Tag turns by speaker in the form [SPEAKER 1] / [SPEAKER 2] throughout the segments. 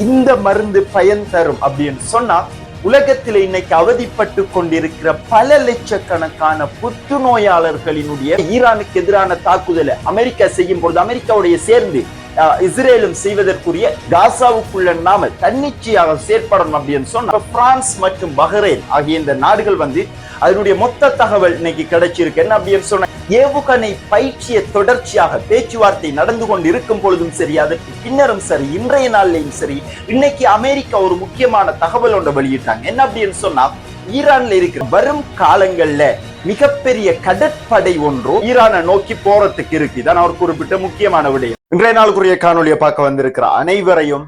[SPEAKER 1] இந்த மருந்து பயன் தரும் அப்படின்னு சொன்னா உலகத்தில் இன்னைக்கு அவதிப்பட்டு கொண்டிருக்கிற பல லட்சக்கணக்கான புற்றுநோயாளர்களினுடைய ஈரானுக்கு எதிரான தாக்குதலை அமெரிக்கா செய்யும் பொழுது அமெரிக்காவுடைய சேர்ந்து இஸ்ரேலும் செய்வதற்குரிய காசாவுக்குள்ள நாம தன்னிச்சையாக செயற்படணும் அப்படின்னு சொன்னா பிரான்ஸ் மற்றும் பஹ்ரைன் ஆகிய இந்த நாடுகள் வந்து அதனுடைய மொத்த தகவல் இன்னைக்கு கிடைச்சிருக்கு. என்ன அப்படின்னு சொன்ன ஏவுகணை பயிற்சிய தொடர்ச்சியாக பேச்சுவார்த்தை நடந்து கொண்டு இருக்கும் பொழுதும் சரி அதற்கு பின்னரும் சரி இன்றைய நாள்லையும் சரி இன்னைக்கு அமெரிக்கா ஒரு முக்கியமான தகவல் ஒன்று வெளியிட்டாங்க. என்ன அப்படின்னு சொன்னா ஈரான்ல இருக்கிற வரும் காலங்கள்ல மிகப்பெரிய கடற்படை ஒன்று ஈரானை நோக்கி போறதுக்கு இருக்கு. இதான் அவர் குறிப்பிட்ட முக்கியமான விடயம். இன்றைய நாளுக்குரிய காணொலியை பார்க்க வந்திருக்கிற அனைவரையும்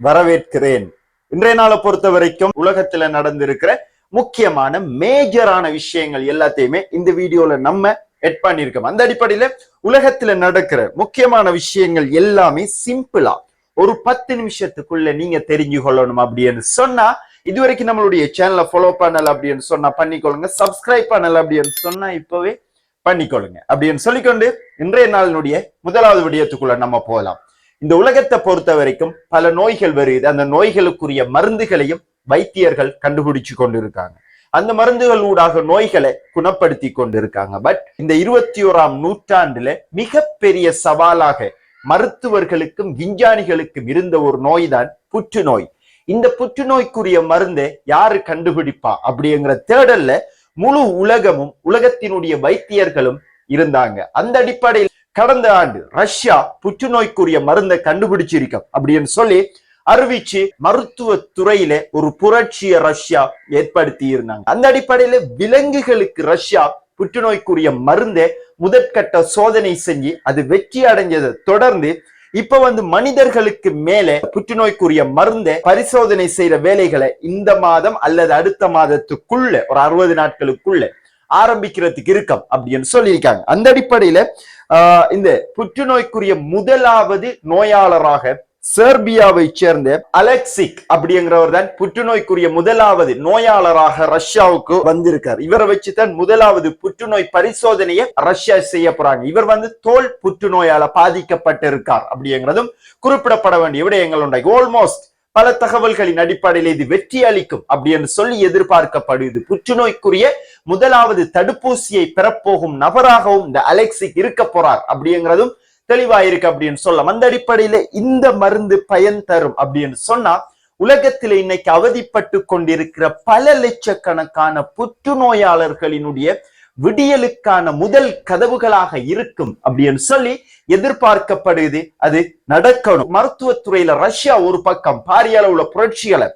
[SPEAKER 1] வரவேற்கிறேன். இன்றைய நாளை பொறுத்த வரைக்கும் உலகத்துல நடந்திருக்கிற முக்கியமான மேஜரான விஷயங்கள் எல்லாத்தையுமே இந்த வீடியோல நம்ம எட் பண்ணியிருக்கோம். அந்த அடிப்படையில உலகத்துல நடக்கிற முக்கியமான விஷயங்கள் எல்லாமே சிம்பிளா ஒரு பத்து நிமிஷத்துக்குள்ள நீங்க தெரிஞ்சு கொள்ளணும் அப்படின்னு சொன்னா இதுவரைக்கும் நம்மளுடைய சேனலை ஃபாலோ பண்ணல அப்படின்னு சொன்னா பண்ணிக்கொள்ளுங்க. சப்ஸ்கிரைப் பண்ணல அப்படின்னு சொன்னா இப்பவே பண்ணிக்கொள்ளுங்க. அப்படின்னு சொல்லிக்கொண்டு இன்றைய நாளினுடைய முதலாவது விடயத்துக்குள்ள நம்ம போகலாம். இந்த உலகத்தை பொறுத்த வரைக்கும் பல நோய்கள் வருது. அந்த நோய்களுக்குரிய மருந்துகளையும் வைத்தியர்கள் கண்டுபிடிச்சு கொண்டிருக்காங்க. அந்த மருந்துகள் ஊடாக நோய்களை குணப்படுத்தி கொண்டிருக்காங்க. பட் இந்த இருபத்தி ஓராம் நூற்றாண்டுல மிகப்பெரிய சவாலாக மருத்துவர்களுக்கும் விஞ்ஞானிகளுக்கும் இருந்த ஒரு நோய் தான் புற்றுநோய். இந்த புற்றுநோய்க்குரிய மருந்தை யாரு கண்டுபிடிப்பா அப்படிங்கிற தேடல்ல முழு உலகமும் உலகத்தினுடைய வைத்தியர்களும் இருந்தாங்க. அந்த அடிப்படையில் கடந்த ஆண்டு ரஷ்யா புற்றுநோய்க்குரிய மருந்தை கண்டுபிடிச்சிருக்கோம் அப்படின்னு சொல்லி அறிவிச்சு மருத்துவ துறையில ஒரு புரட்சியை ரஷ்யா ஏற்படுத்தி இருந்தாங்க அந்த அடிப்படையில விலங்குகளுக்கு ரஷ்யா புற்றுநோய்க்குரிய மருந்தை முதற்கட்ட சோதனை செஞ்சு அது வெற்றி அடைஞ்சதை தொடர்ந்து இப்ப வந்து மனிதர்களுக்கு மேலே புற்றுநோய்க்குரிய மருந்தை பரிசோதனை செய்யற வேலைகளை இந்த மாதம் அல்லது அடுத்த மாதத்துக்குள்ள ஒரு அறுபது நாட்களுக்குள்ள ஆரம்பிக்கிறதுக்கு இருக்கம் அப்படின்னு சொல்லியிருக்காங்க. அந்த அடிப்படையில இந்த புற்றுநோய்க்குரிய முதலாவது நோயாளராக சேர்பியாவை சேர்ந்த அலெக்சிக் அப்படிங்கிறவர் தான் புற்றுநோய்க்குரிய முதலாவது நோயாளராக ரஷ்யாவுக்கு வந்திருக்கார். இவரை வச்சுதான் முதலாவது புற்றுநோய் பரிசோதனையை ரஷ்யா செய்ய போறாங்க. இவர் வந்து தோல் புற்றுநோயால பாதிக்கப்பட்டிருக்கார் அப்படிங்கிறதும் குறிப்பிடப்பட வேண்டிய விடயங்கள் உண்டாய் ஆல்மோஸ்ட் பல தகவல்களின் அடிப்படையில் இது வெற்றி அளிக்கும் அப்படி என்று சொல்லி எதிர்பார்க்கப்படுது. புற்றுநோய்க்குரிய முதலாவது தடுப்பூசியை பெறப்போகும் நபராகவும் இந்த அலெக்சிக் இருக்க போறார் அப்படிங்கிறதும் தெளிவாயிருக்கு அப்படின்னு சொல்லலாம். அந்த அடிப்படையில இந்த மருந்து பயன் தரும் அப்படின்னு சொன்னா உலகத்தில் இன்னைக்கு அவதிப்பட்டு கொண்டிருக்கிற பல லட்சக்கணக்கான புற்றுநோயாளர்களினுடைய விடியலுக்கான முதல் கதவுகளாக இருக்கும் அப்படின்னு சொல்லி எதிர்பார்க்கப்படுது. அது நடக்கணும். மருத்துவத்துறையில ரஷ்யா ஒரு பக்கம் பாரிய அளவுல புரட்சிகளை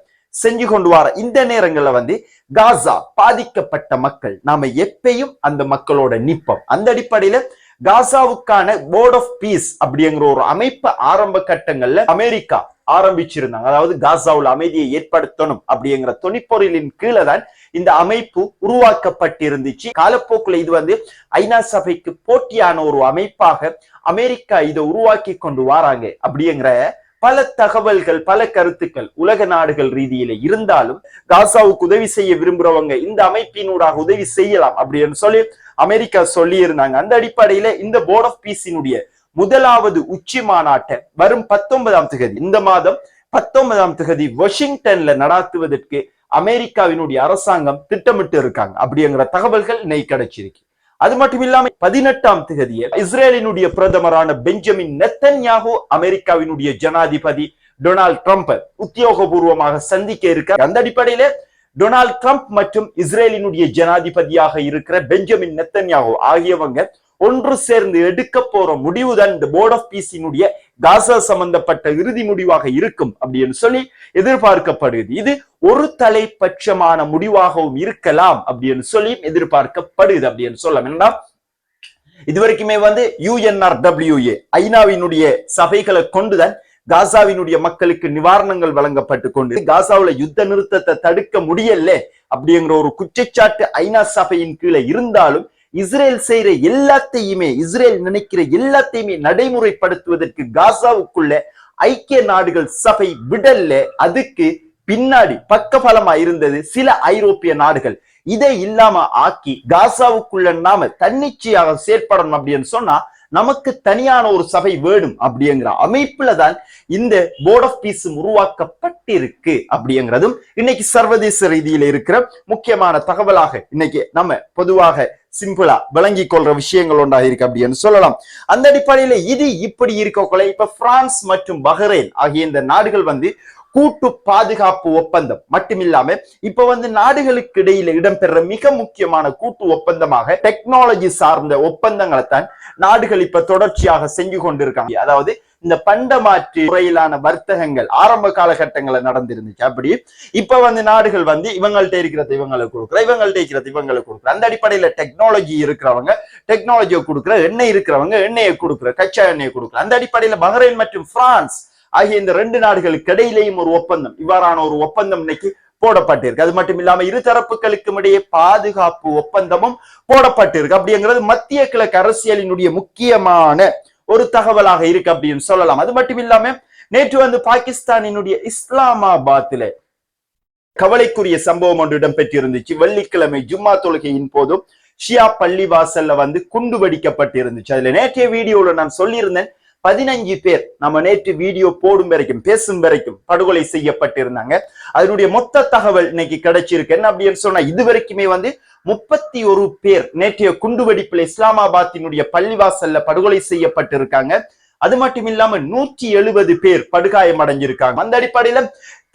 [SPEAKER 1] செஞ்சு கொண்டு வர இந்த நேரங்கள்ல வந்து காசா பாதிக்கப்பட்ட மக்கள். நாம எப்பயும் அந்த மக்களோட நிப்போம் அந்த அடிப்படையில காசாவுக்கான போர்ட் ஆஃப் பீஸ் அப்படிங்கிற ஒரு அமைப்பு ஆரம்ப கட்டங்கள்ல அமெரிக்கா ஆரம்பிச்சிருந்தாங்க. அதாவது காசாவில் அமைதியை ஏற்படுத்தணும் அப்படிங்கிற துணிப்பொருளின் கீழே தான் இந்த அமைப்பு உருவாக்கப்பட்டிருந்துச்சு. காலப்போக்குல இது வந்து ஐநா சபைக்கு போட்டியான ஒரு அமைப்பாக அமெரிக்கா இதை உருவாக்கி கொண்டு வராங்க அப்படிங்கிற பல தகவல்கள் பல கருத்துக்கள் உலக நாடுகள் ரீதியில இருந்தாலும் காசாவுக்கு உதவி செய்ய விரும்புறவங்க இந்த அமைப்பினூடாக உதவி செய்யலாம் அப்படின்னு சொல்லி அமெரிக்கா சொல்லி இருந்தாங்க அந்த அடிப்படையில இந்த போர்ட் ஆஃப் பீஸினுடைய முதலாவது உச்சி மாநாட்டை வரும் பத்தொன்பதாம் தேதி இந்த மாதம் பத்தொன்பதாம் தேதி வாஷிங்டன்ல நடாத்துவதற்கு அமெரிக்காவினுடைய அரசாங்கம் திட்டமிட்டு இருக்காங்க அப்படிங்கிற தகவல்கள் நெய் கிடைச்சிருக்கு. அது மட்டும் இல்லாமல் பதினெட்டாம் திகதிய இஸ்ரேலினுடைய பிரதமரான பெஞ்சமின் நெத்தன்யாகு அமெரிக்காவினுடைய ஜனாதிபதி டொனால்ட் ட்ரம்ப் உத்தியோகபூர்வமாக சந்திக்க இருக்க அந்த அடிப்படையில டொனால்ட் ட்ரம்ப் மற்றும் இஸ்ரேலினுடைய ஜனாதிபதியாக இருக்கிற பெஞ்சமின் நெத்தன்யாகு ஆகியவங்க ஒன்று சேர்ந்து எடுக்க போற முடிவுதான் இந்த போர்ட் ஆஃப் பீஸினுடைய காசா சம்பந்தப்பட்ட இறுதி முடிவாக இருக்கும் அப்படின்னு சொல்லி எதிர்பார்க்கப்படுகிறது இது ஒரு தலைப்பட்சமான முடிவாகவும் இருக்கலாம் அப்படின்னு சொல்லி எதிர்பார்க்கப்படுது அப்படின்னு சொல்லலாம். என்னன்னா இதுவரைக்குமே வந்து யூஎன்ஆர் டபிள்யூஏ ஐநாவினுடைய சபைகளை கொண்டுதான் காசாவினுடைய மக்களுக்கு நிவாரணங்கள் வழங்கப்பட்டு கொண்டு காசாவில யுத்த நிறுத்தத்தை தடுக்க முடியல அப்படிங்கிற ஒரு குற்றச்சாட்டு ஐநா சபையின் கீழே இருந்தாலும் இஸ்ரேல் செய்யற எல்லாத்தையுமே இஸ்ரேல் நினைக்கிற எல்லாத்தையுமே நடைமுறைப்படுத்துவதற்கு காசாவுக்குள்ள ஐக்கிய நாடுகள் சபை விடல்ல. அதுக்கு பின்னாடி பக்கபலமா இருந்தது சில ஐரோப்பிய நாடுகள். இதை இல்லாம ஆக்கி காசாவுக்குள்ள நாம தன்னிச்சையாக செயற்படணும் அப்படின்னு சொன்னா நமக்கு தனியான ஒரு சபை வேணும் அப்படிங்கிற அமைப்புல தான் இந்த போர்ட் ஆஃப் பீஸ் உருவாக்கப்பட்டிருக்கு அப்படிங்கிறதும் இன்னைக்கு சர்வதேச ரீதியில இருக்கிற முக்கியமான தகவலாக இன்னைக்கு நம்ம பொதுவாக சிம்பிளா விளங்கி கொள்ற விஷயங்கள் ஒன்றா இருக்கு அப்படின்னு சொல்லலாம். அந்த அடிப்படையில இது இப்படி இருக்கக்குள்ள இப்ப பிரான்ஸ் மற்றும் பஹ்ரைன் ஆகிய இந்த நாடுகள் வந்து கூட்டு பாதுகாப்பு ஒப்பந்தம் மட்டுமில்லாம இப்ப வந்து நாடுகளுக்கு இடையில இடம்பெற மிக முக்கியமான கூட்டு ஒப்பந்தமாக டெக்னாலஜி சார்ந்த ஒப்பந்தங்களை தான் நாடுகள் இப்ப தொடர்ச்சியாக செஞ்சு கொண்டிருக்காங்க. அதாவது இந்த பண்டமாற்று முறையிலான வர்த்தகங்கள் ஆரம்ப காலகட்டங்கள்ல நடந்திருந்துச்சு. அப்படி இப்ப வந்து நாடுகள் வந்து இவங்கள்ட்ட இருக்கிறத இவங்களுக்கு கொடுக்குற இவங்கள்ட்ட இருக்கிறது இவங்களுக்கு கொடுக்குற. அந்த அடிப்படையில டெக்னாலஜி இருக்கிறவங்க டெக்னாலஜியை கொடுக்குற எண்ணெய் இருக்கிறவங்க எண்ணெயை கொடுக்குற கச்சா எண்ணெயை கொடுக்குற. அந்த அடிப்படையில பஹ்ரைன் மற்றும் பிரான்ஸ் ஆகிய இந்த ரெண்டு நாடுகளுக்கு இடையிலேயும் ஒரு ஒப்பந்தம் இவ்வாறான ஒரு ஒப்பந்தம் இன்னைக்கு போடப்பட்டிருக்கு. அது மட்டும் இல்லாம இரு தரப்புகளுக்கும் இடையே பாதுகாப்பு ஒப்பந்தமும் போடப்பட்டிருக்கு. அப்படிங்கிறது மத்திய கிழக்கு அரசியலினுடைய முக்கியமான ஒரு தகவலாக இருக்கு அப்படின்னு சொல்லலாம். அது மட்டும் இல்லாம நேற்று வந்து பாகிஸ்தானினுடைய இஸ்லாமாபாத்தில கவலைக்குரிய சம்பவம் ஒன்று இடம்பெற்றிருந்துச்சு. வெள்ளிக்கிழமை ஜும்மா தொழுகையின் போதும் ஷியா பள்ளி வாசல்ல வந்து குண்டு வெடிக்கப்பட்டிருந்துச்சு. அதுல நேற்றைய வீடியோல நான் சொல்லியிருந்தேன். பதினஞ்சு பேர் நம்ம நேற்று வீடியோ போடும் வரைக்கும் பேசும் வரைக்கும் படுகொலை செய்யப்பட்டிருந்தாங்க. அதனுடைய மொத்த தகவல் இன்னைக்கு கிடைச்சிருக்கு. என்ன அப்படின்னு சொன்னா இது வரைக்குமே வந்து முப்பத்தி ஒரு பேர் நேற்றைய குண்டுவெடிப்பில் இஸ்லாமாபாத்தினுடைய பள்ளிவாசல்ல படுகொலை செய்யப்பட்டிருக்காங்க. அது மட்டும் இல்லாம நூற்றி எழுபது பேர் படுகாயம் அடைஞ்சிருக்காங்க அந்த அடிப்படையில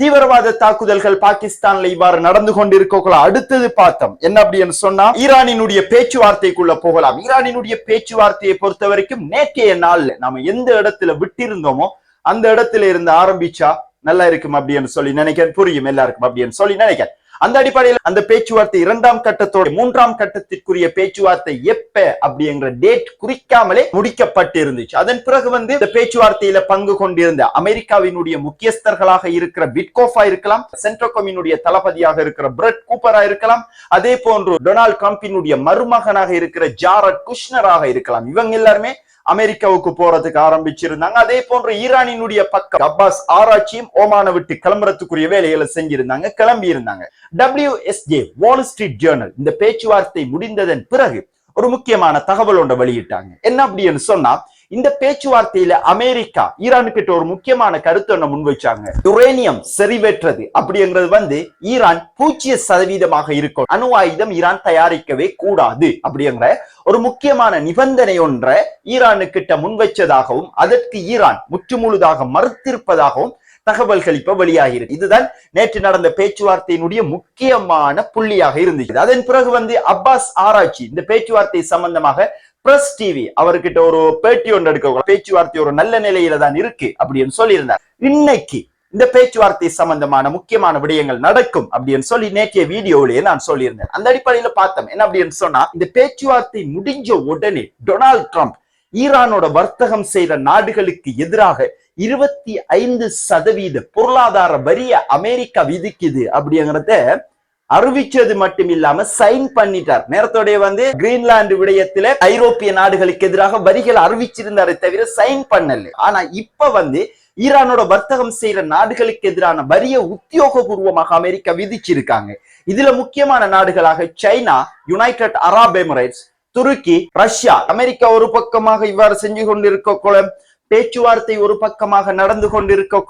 [SPEAKER 1] தீவிரவாத தாக்குதல்கள் பாகிஸ்தான்ல இவ்வாறு நடந்து கொண்டிருக்கோங்களா அடுத்தது பார்த்தோம். என்ன அப்படின்னு சொன்னா ஈரானினுடைய பேச்சுவார்த்தைக்குள்ள போகலாம். ஈரானினுடைய பேச்சுவார்த்தையை பொறுத்த வரைக்கும் நேற்றைய நாள்ல நாம எந்த இடத்துல விட்டிருந்தோமோ அந்த இடத்துல இருந்து ஆரம்பிச்சா நல்லா இருக்கும் அப்படின்னு சொல்லி நினைக்கிறேன். புரியும் எல்லாருக்கும் அப்படின்னு சொல்லி நினைக்கிறேன். அந்த அடிப்படையில் அந்த பேச்சுவார்த்தை இரண்டாம் கட்டத்தோட மூன்றாம் கட்டத்திற்குரிய பேச்சுவார்த்தை எப்ப அப்படிங்கிற டேட் குறிக்காமலே முடிக்கப்பட்டு இருந்துச்சு அதன் பிறகு வந்து இந்த பேச்சுவார்த்தையில பங்கு கொண்டிருந்த அமெரிக்காவினுடைய முக்கியஸ்தர்களாக இருக்கிற பிட்கோஃபா இருக்கலாம் சென்ட்ரோகோமினுடைய தளபதியாக இருக்கிற பிரட் கூப்பரா இருக்கலாம் அதே போன்று டொனால்ட் ட்ரம்பினுடைய மருமகனாக இருக்கிற ஜாரட் குஷ்னராக இருக்கலாம். இவங்க எல்லாருமே அமெரிக்காவுக்கு போறதுக்கு ஆரம்பிச்சிருந்தாங்க. அதே போன்று ஈரானினுடைய பக்கம் அப்பாஸ் ஆராய்ச்சியும் ஓமான விட்டு கிளம்புறதுக்குரிய வேலைகளை செஞ்சிருந்தாங்க கிளம்பி இருந்தாங்க டபிள்யூஎஸ்ஜே வால் ஸ்ட்ரீட் ஜேர்னல் இந்த பேச்சுவார்த்தை முடிந்ததன் பிறகு ஒரு முக்கியமான தகவல் ஒன்றை வெளியிட்டாங்க. என்ன அப்படின்னு சொன்னா இந்த பேச்சுவார்த்தையில அமெரிக்கா ஈரானு கிட்ட ஒரு முக்கியமான கருத்து ஒண்ணு முன்வைச்சாங்க யுரேனியம் செறிவேற்றது அப்படிங்கிறது வந்து ஈரான் பூஜ்ஜிய சதவீதமாக இருக்கும். அணு ஆயுதம் ஈரான் தயாரிக்கவே கூடாது அப்படிங்கிற ஒரு முக்கியமான நிபந்தனை ஒன்றை ஈரானு கிட்ட முன்வைச்சதாகவும் அதற்கு ஈரான் முற்றுமுழுதாக மறுத்திருப்பதாகவும் தகவல்கள் இப்ப வெளியாகிறது இதுதான் நேற்று நடந்த பேச்சுவார்த்தையினுடைய முக்கியமான புள்ளியாக இருந்துச்சு. அதன் பிறகு வந்து அப்பாஸ் ஆராய்ச்சி இந்த பேச்சுவார்த்தை சம்பந்தமாக பிரஸ் டிவி அவர்கிட்ட ஒரு பேட்டி ஒன்று எடுக்க பேச்சுவார்த்தை ஒரு நல்ல நிலையில தான் இருக்கு அப்படின்னு சொல்லியிருந்தார். இன்னைக்கு இந்த பேச்சுவார்த்தை சம்பந்தமான முக்கியமான விடயங்கள் நடக்கும் அப்படின்னு சொல்லி நேற்றைய வீடியோவிலேயே நான் சொல்லியிருந்தேன். அந்த அடிப்படையில பார்த்தோம். என்ன அப்படின்னு சொன்னா இந்த பேச்சுவார்த்தை முடிஞ்ச உடனே டொனால்ட் ட்ரம்ப் ஈரானோட வர்த்தகம் செய்த நாடுகளுக்கு எதிராக இருபத்தி ஐந்து சதவீத பொருளாதார வரிய அமெரிக்கா விதிக்குது அப்படிங்கறத அறிவிச்சது மட்டும் இல்லாம சைன் பண்ணிட்டார். நேரத்தோடைய வந்து கிரீன்லாந்து விடயத்துல ஐரோப்பிய நாடுகளுக்கு எதிராக வரிகள் அறிவிச்சிருந்தாரே தவிர சைன் பண்ணல. ஆனா இப்ப வந்து ஈரானோட வர்த்தகம் செய்யற நாடுகளுக்கு எதிரான வரிய உத்தியோகபூர்வமாக அமெரிக்கா விதிச்சிருக்காங்க. இதுல முக்கியமான நாடுகளாக சைனா யுனைடெட் அரப் எமிரேட்ஸ் துருக்கி ரஷ்யா. அமெரிக்கா ஒரு பக்கமாக இவ்வாறு செஞ்சு கொண்டிருக்க பேச்சுவார்த்தை ஒரு பக்கமாக நடந்து கொண்டிருக்க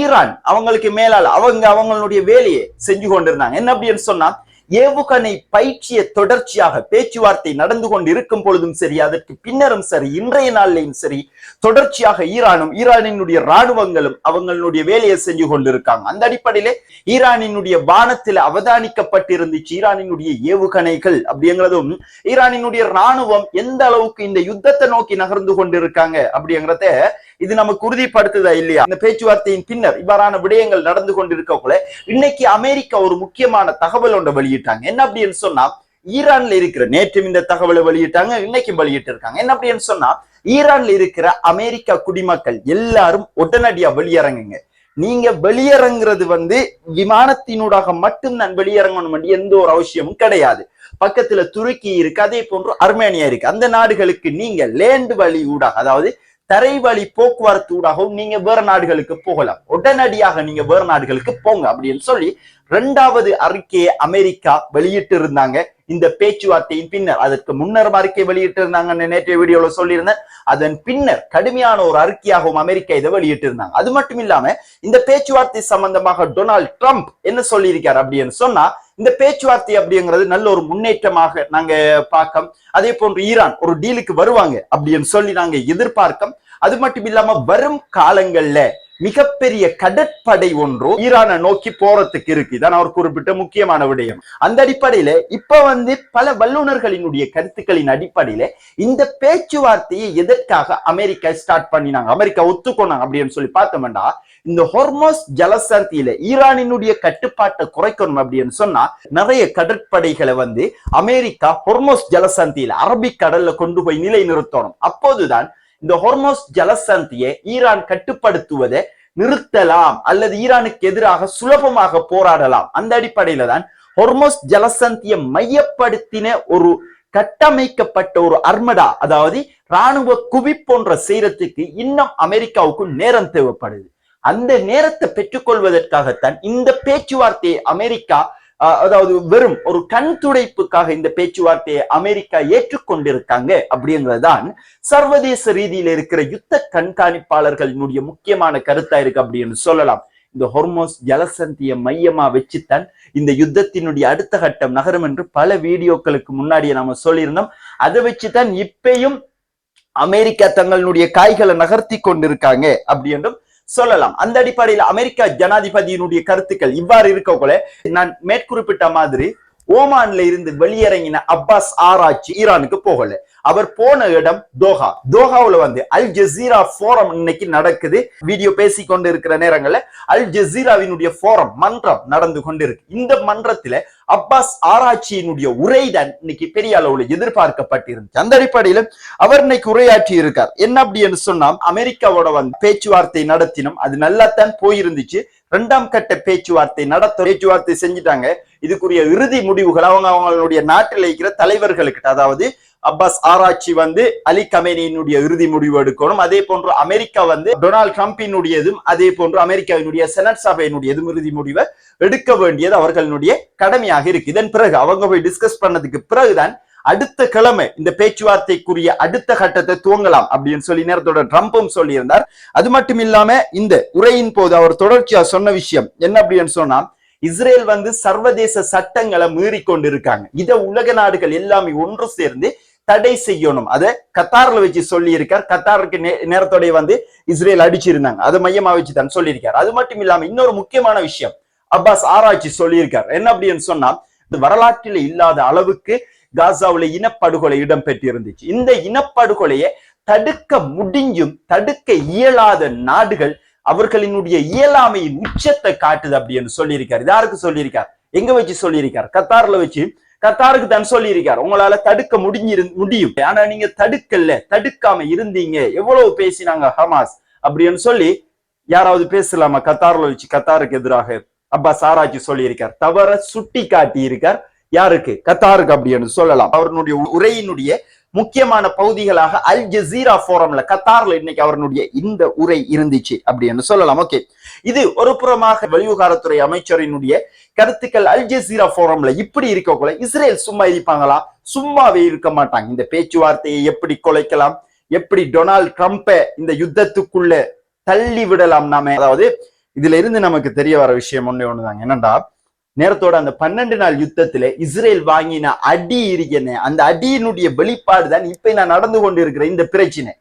[SPEAKER 1] ஈரான் அவங்களுக்கு மேலால் அவங்க அவங்களுடைய வேலையை செஞ்சு கொண்டிருந்தாங்க. என்ன அப்படின்னு சொன்னா ஏவுகணை பயிற்சிய தொடர்ச்சியாக பேச்சுவார்த்தை நடந்து கொண்டு இருக்கும் பொழுதும் சரி அதற்கு பின்னரும் சரி இன்றைய நாளிலையும் சரி தொடர்ச்சியாக ஈரானும் ஈரானினுடைய ராணுவங்களும் அவங்களுடைய வேலையை செஞ்சு கொண்டிருக்காங்க. அந்த அடிப்படையிலே ஈரானினுடைய வானத்தில் அவதானிக்கப்பட்டிருந்துச்சு. ஈரானினுடைய ஏவுகணைகள் அப்படிங்கிறதும் ஈரானினுடைய ராணுவம் எந்த அளவுக்கு இந்த யுத்தத்தை நோக்கி நகர்ந்து கொண்டிருக்காங்க அப்படிங்கிறத இது நமக்கு உறுதிப்படுத்துதா இல்லையா? இந்த பேச்சுவார்த்தையின் பின்னர் இவ்வாறான விடயங்கள் நடந்து கொண்டிருக்கக்குள்ள இன்னைக்கு அமெரிக்கா ஒரு முக்கியமான தகவல் ஒன்றை வெளியிட்டாங்க. என்ன அப்படின்னு சொன்னா ஈரான்ல இருக்கிற நேற்றும் இந்த தகவலை வெளியிட்டாங்க இன்னைக்கும் வெளியிட்டு இருக்காங்க. என்ன அப்படின்னு சொன்னா ஈரான்ல இருக்கிற அமெரிக்கா குடிமக்கள் எல்லாரும் உடனடியா வெளியிறங்குங்க நீங்க வெளியிறங்குறது வந்து விமானத்தினூடாக மட்டும் நான் வெளியிறங்கணும் எந்த ஒரு அவசியமும் கிடையாது. பக்கத்துல துருக்கி இருக்கு அதே போன்று அர்மேனியா இருக்கு. அந்த நாடுகளுக்கு நீங்க லேண்ட் வழி ஊடாக அதாவது தரைவழி போக்குவரத்து ஊடாகவும் நீங்க வேற நாடுகளுக்கு போகலாம். உடனடியாக நீங்க வேற நாடுகளுக்கு போங்க அப்படின்னு சொல்லி ரெண்டாவது அறிக்கையை அமெரிக்கா வெளியிட்டு இருந்தாங்க இந்த பேச்சுவார்த்தையின் பின்னர். அதற்கு முன்னர் அறிக்கை வெளியிட்டு இருந்தாங்கன்னு நேற்றைய வீடியோல சொல்லியிருந்தேன். அதன் பின்னர் கடுமையான ஒரு அறிக்கையாகவும் அமெரிக்கா இதை வெளியிட்டு இருந்தாங்க அது மட்டும் இல்லாம இந்த பேச்சுவார்த்தை சம்பந்தமாக டொனால்ட் ட்ரம்ப் என்ன சொல்லியிருக்கார் அப்படின்னு சொன்னா இந்த பேச்சுவார்த்தை அப்படிங்கிறது நல்ல ஒரு முன்னேற்றமாக நாங்க பார்க்கோம். அதே போன்று ஈரான் ஒரு டீலுக்கு வருவாங்க அப்படின்னு சொல்லி நாங்க எதிர்பார்க்கோம். அது மட்டும் இல்லாம வரும் காலங்கள்ல மிகப்பெரிய கடற்படை ஒன்று ஈரானை நோக்கி போறதுக்கு இருக்கு. இதான் அவர் குறிப்பிட்ட முக்கியமான விடயம். அந்த அடிப்படையில இப்ப வந்து பல வல்லுநர்களினுடைய கருத்துக்களின் அடிப்படையில இந்த பேச்சுவார்த்தையை எதற்காக அமெரிக்கா ஸ்டார்ட் பண்ணினாங்க? அமெரிக்கா ஒத்துக்கொண்டாங்க அப்படின்னு சொல்லி பார்த்தோம்னா இந்த ஹொர்மோஸ் ஜலசந்தியில ஈரானினுடைய கட்டுப்பாட்டை குறைக்கணும் அப்படின்னு சொன்னா நிறைய கடற்படைகளை வந்து அமெரிக்கா ஹொர்மோஸ் ஜலசந்தியில அரபிக் கடல்ல கொண்டு போய் நிலை நிறுத்தணும் அப்போதுதான் இந்த ஹொர்மோஸ் ஜலசந்தியை ஈரான் கட்டுப்படுத்துவதை நிறுத்தலாம் அல்லது ஈரானுக்கு எதிராக சுலபமாக போராடலாம். அந்த அடிப்படையில தான் ஹொர்மோஸ் ஜலசந்தியை மையப்படுத்தின ஒரு கட்டமைக்கப்பட்ட ஒரு அர்மடா அதாவது ராணுவ குவி போன்ற செய்யறதுக்கு இன்னும் அமெரிக்காவுக்கு நேரம் தேவைப்படுது. அந்த நேரத்தை பெற்றுக்கொள்வதற்காகத்தான் இந்த பேச்சுவார்த்தையை அமெரிக்கா அதாவது வெறும் ஒரு கண் துடைப்புக்காக இந்த பேச்சுவார்த்தையை அமெரிக்கா ஏற்றுக்கொண்டிருக்காங்க அப்படிங்கிறதுதான் சர்வதேச ரீதியில இருக்கிற யுத்த கண்காணிப்பாளர்களினுடைய முக்கியமான கருத்தா இருக்கு அப்படின்னு சொல்லலாம். இந்த ஹொர்மோஸ் ஜலசந்திய மையமா வச்சுத்தான் இந்த யுத்தத்தினுடைய அடுத்த கட்டம் நகரும் என்று பல வீடியோக்களுக்கு முன்னாடியே நாம சொல்லியிருந்தோம். அதை வச்சுதான் இப்பயும் அமெரிக்கா தங்களுடைய காய்களை நகர்த்தி கொண்டிருக்காங்க அப்படி என்றும் சொல்லலாம். அந்த அடிப்படையில் அமெரிக்கா ஜனாதிபதியினுடைய கருத்துக்கள் இவ்வாறு இருக்க போல நான் மேற்குறிப்பிட்ட மாதிரி ஓமான்ல இருந்து வெளியிறங்கின அப்பாஸ் ஆராய்ச்சி ஈரானுக்கு போகல. அவர் போன இடம் தோஹா. தோஹாவுல வந்து அல் ஜசீரா போரம் இன்னைக்கு நடக்குது. வீடியோ பேசி கொண்டு இருக்கிற நேரங்கள்ல அல் ஜசீராவினுடைய போரம் மன்றம் நடந்து கொண்டு இருக்கு இந்த மன்றத்துல அப்பாஸ் ஆராய்ச்சியினுடைய உரைதான் இன்னைக்கு பெரிய அளவுல எதிர்பார்க்கப்பட்டிருந்துச்சு. அந்த அடிப்படையில அவர் இன்னைக்கு உரையாற்றி இருக்கார். என்ன அப்படின்னு சொன்னா அமெரிக்காவோட வந்து பேச்சுவார்த்தை நடத்தினோம். அது நல்லாத்தான் போயிருந்துச்சு. இரண்டாம் கட்ட பேச்சுவார்த்தை நடத்த பேச்சுவார்த்தை செஞ்சுட்டாங்க. இதுக்குரிய இறுதி முடிவுகள் அவங்க அவங்களுடைய நாட்டில் இருக்கிற தலைவர்களுக்கிட்ட அதாவது அப்பாஸ் ஆராய்ச்சி வந்து அலி கமேனியினுடைய இறுதி முடிவு எடுக்கணும். அதே போன்று அமெரிக்கா வந்து டொனால்ட் ட்ரம்பினுடையதும் அதே போன்று அமெரிக்காவினுடைய செனட் சபையினுடையதும் இறுதி முடிவை எடுக்க வேண்டியது அவர்களுடைய கடமையாக இருக்கு. இதன் பிறகு அவங்க போய் டிஸ்கஸ் பண்ணதுக்கு பிறகுதான் அடுத்த கிழமை இந்த பேச்சுவார்த்தைக்குரிய அடுத்த கட்டத்தை துவங்கலாம் அப்படின்னு சொல்லி நேரத்தோட ட்ரம்ப்பும் சொல்லியிருந்தார். அது மட்டும் இல்லாம இந்த உரையின் போது அவர் தொடர்ச்சியா சொன்ன விஷயம் என்ன அப்படின்னு சொன்னா இஸ்ரேல் வந்து சர்வதேச சட்டங்களை மீறி கொண்டு இருக்காங்க இதை உலக நாடுகள் எல்லாமே ஒன்று சேர்ந்து தடை செய்யணும். அதை கத்தார்ல வச்சு சொல்லியிருக்கார். கத்தாருக்கு நேரத்தோடைய வந்து இஸ்ரேல் அடிச்சிருந்தாங்க. அதை மையமா வச்சு தான் சொல்லியிருக்காரு. அது மட்டும் இல்லாம இன்னொரு முக்கியமான விஷயம். அப்பாஸ் ஆராய்ச்சி சொல்லியிருக்கார். என்ன அப்படின்னு சொன்னா வரலாற்றில் இல்லாத அளவுக்கு காசாவுல இனப்படுகொலை இடம்பெற்றிருந்துச்சு. இந்த இனப்படுகொலையை தடுக்க முடிஞ்சும் தடுக்க இயலாத நாடுகள் அவர்களினுடைய இயலாமையின் உச்சத்தை காட்டுது அப்படின்னு சொல்லியிருக்காரு. யாருக்கு சொல்லியிருக்கார்? எங்க வச்சு சொல்லியிருக்கார்? கத்தார்ல வச்சு கத்தாருக்கு தான் சொல்லியிருக்கார். உங்களால தடுக்க முடிஞ்சிரு முடியும். ஆனா நீங்க தடுக்கல. தடுக்காம இருந்தீங்க. எவ்வளவு பேசினாங்க ஹமாஸ்? அப்படின்னு சொல்லி யாராவது பேசலாமா? கத்தார்ல வச்சு கத்தாருக்கு எதிராக அப்பாஸ் ஆராய்ச்சி சொல்லியிருக்கார். தவற சுட்டி காட்டி இருக்கார் யாருக்கு? கத்தாருக்கு அப்படின்னு சொல்லலாம். அவருடைய உரையினுடைய முக்கியமான பகுதிகளாக அல் ஜசீரா போரம்ல கத்தார்ல இன்னைக்கு அவருடைய இந்த உரை இருந்துச்சு அப்படின்னு சொல்லலாம். ஓகே. இது ஒரு புறமாக வெளிவிவகாரத்துறை அமைச்சரினுடைய கருத்துக்கள் அல் ஜசீரா போரம்ல இப்படி இருக்கக்குள்ள இஸ்ரேல் சும்மா இருப்பாங்களா? சும்மாவே இருக்க மாட்டாங்க. இந்த பேச்சுவார்த்தையை எப்படி குலைக்கலாம்? எப்படி டொனால்ட் ட்ரம்ப்பை இந்த யுத்தத்துக்குள்ள தள்ளி விடலாம் நாம? அதாவது இதுல இருந்து நமக்கு தெரிய வர விஷயம் ஒண்ணு ஒண்ணுதாங்க. என்னண்டா? நேரத்தோட அந்த பன்னெண்டு நாள் யுத்தத்துல இஸ்ரேல் வாங்கின அடி இருக்கேன்னு அந்த அடியினுடைய வெளிப்பாடு தான் இப்ப நான் நடந்து கொண்டு இருக்கிற இந்த பிரச்சனை.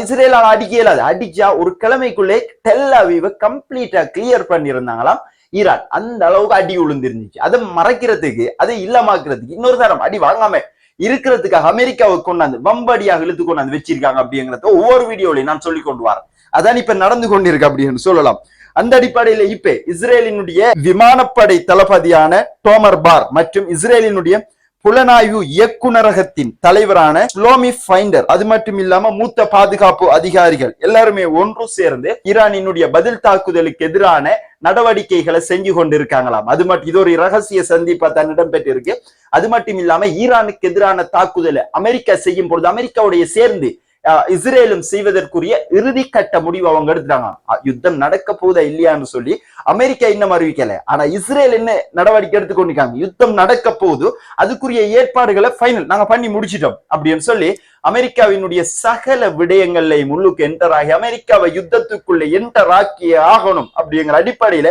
[SPEAKER 1] இஸ்ரேல் அடிக்க இயலாது. அடிச்சா ஒரு கிழமைக்குள்ளே டெல்லாவிவ கம்ப்ளீட்டா கிளியர் பண்ணியிருந்தாங்களாம். ஈரான். அந்த அளவுக்கு அடி விழுந்திருந்துச்சு அதை மறைக்கிறதுக்கு அதை இல்லமாக்குறதுக்கு இன்னொரு தரம் அடி வாங்காம இருக்கிறதுக்காக அமெரிக்காவை கொண்டாந்து வம்படியாக இழுத்து கொண்டாந்து வச்சிருக்காங்க அப்படிங்கிறத ஒவ்வொரு வீடியோலையும் நான் சொல்லி கொண்டு வரேன். அதான் இப்ப நடந்து கொண்டிருக்கு அப்படின்னு சொல்லலாம். அந்த அடிப்படையில இப்ப இஸ்ரேலினுடைய விமானப்படை தளபதியான டோமர் பார் மற்றும் இஸ்ரேலினுடைய புலனாய்வு இயக்குநரகத்தின் தலைவரான ஸ்லோமி ஃபைண்டர். அது மட்டும் இல்லாம மூத்த பாதுகாப்பு அதிகாரிகள் எல்லாருமே ஒன்று சேர்ந்து ஈரானினுடைய பதில் தாக்குதலுக்கு எதிரான நடவடிக்கைகளை செஞ்சு கொண்டிருக்காங்களாம். அது மட்டும் இது ஒரு ரகசிய சந்திப்பா தான் இடம்பெற்றிருக்கு. அது மட்டும் இல்லாம ஈரானுக்கு எதிரான தாக்குதலை அமெரிக்கா செய்யும் பொழுது அமெரிக்காவுடைய சேர்ந்து இஸ்ரேலும் செய்வதற்குரிய இறுதி கட்ட முடிவு அவங்க எடுத்துட்டாங்க. யுத்தம் நடக்க போதா இல்லையான்னு சொல்லி அமெரிக்கா இன்னும் அறிவிக்கல. ஆனா இஸ்ரேல் என்ன நடவடிக்கை எடுத்துக்கொண்டிருக்காங்க? யுத்தம் நடக்க போது அதுக்குரிய ஏற்பாடுகளை ஃபைனல் நாங்க பண்ணி முடிச்சிட்டோம் அப்படின்னு சொல்லி அமெரிக்காவினுடைய சகல விடயங்களை முள்ளுக்கு என்டர் ஆகி அமெரிக்காவை யுத்தத்துக்குள்ள என்டர் ஆக்கியே ஆகணும் அப்படிங்கிற அடிப்படையில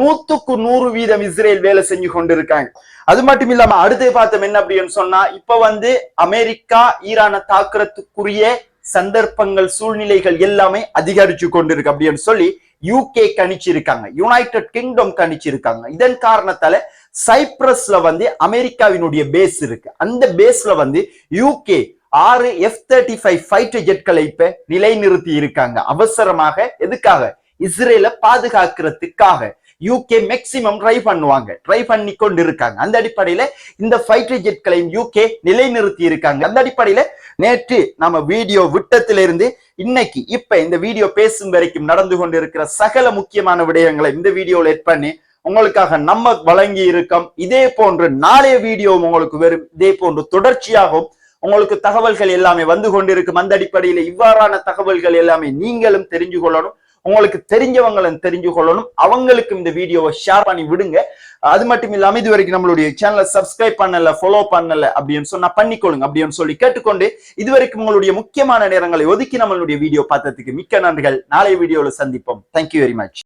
[SPEAKER 1] நூத்துக்கு நூறு வீதம் இஸ்ரேல் வேலை செஞ்சு கொண்டிருக்காங்க. அது மட்டும் இல்லாம அடுத்து பார்த்தோம் என்ன அப்படின்னு சொன்னா இப்ப வந்து அமெரிக்கா ஈரானை தாக்குறதுக்குரிய சந்தர்ப்பங்கள் சூழ்நிலைகள் எல்லாமே அதிகரிச்சு கொண்டிருக்கு அப்படின்னு சொல்லி யூகே கணிச்சிருக்காங்க யுனைடெட் கிங்டம் கணிச்சிருக்காங்க இதன் காரணத்தால சைப்ரஸ்ல வந்து அமெரிக்காவினுடைய பேஸ் இருக்கு. அந்த பேஸ்ல வந்து யூகே ஆறு எஃப் தேர்ட்டி ஃபைவ் ஃபைட்டர் ஜெட்களை இப்ப நிலைநிறுத்தி இருக்காங்க. அவசரமாக எதுக்காக? இஸ்ரேல பாதுகாக்கிறதுக்காக யூகே மேக்சிமம் ட்ரை பண்ணுவாங்க. ட்ரை பண்ணி கொண்டு இருக்காங்க அந்த அடிப்படையில இந்த ஃபைட்டர் ஜெட்களையும் யூகே நிலைநிறுத்தி இருக்காங்க. அந்த அடிப்படையில நேற்று நம்ம வீடியோ விட்டத்திலிருந்து இன்னைக்கு இப்ப இந்த வீடியோ பேசும் வரைக்கும் நடந்து கொண்டிருக்கிற சகல முக்கியமான விடயங்களை இந்த வீடியோல எட் பண்ணி உங்களுக்காக நம்ம வழங்கி இருக்கோம். இதே போன்று நாளைய வீடியோ உங்களுக்கு வரும். இதே போன்று தொடர்ச்சியாகவும் உங்களுக்கு தகவல்கள் எல்லாமே வந்து கொண்டிருக்கும். அந்த அடிப்படையில இவ்வாறான தகவல்கள் எல்லாமே நீங்களும் தெரிஞ்சு கொள்ளணும். உங்களுக்கு தெரிஞ்சவங்களும் தெரிஞ்சு கொள்ளணும். அவங்களுக்கும் இந்த வீடியோவை ஷேர் பண்ணி விடுங்க. அது மட்டும் இல்லாம இது வரைக்கும் நம்மளுடைய சேனலை சப்ஸ்கிரைப் பண்ணல ஃபாலோ பண்ணல அப்படின்னு சொன்னா பண்ணிக்கொள்ளுங்க அப்படின்னு சொல்லி கேட்டுக்கொண்டு இதுவரைக்கும் உங்களுடைய முக்கியமான நேரங்களை ஒதுக்கி நம்மளுடைய வீடியோ பார்த்ததுக்கு மிக்க நன்றிகள். நாளைய வீடியோல சந்திப்போம். Thank you very much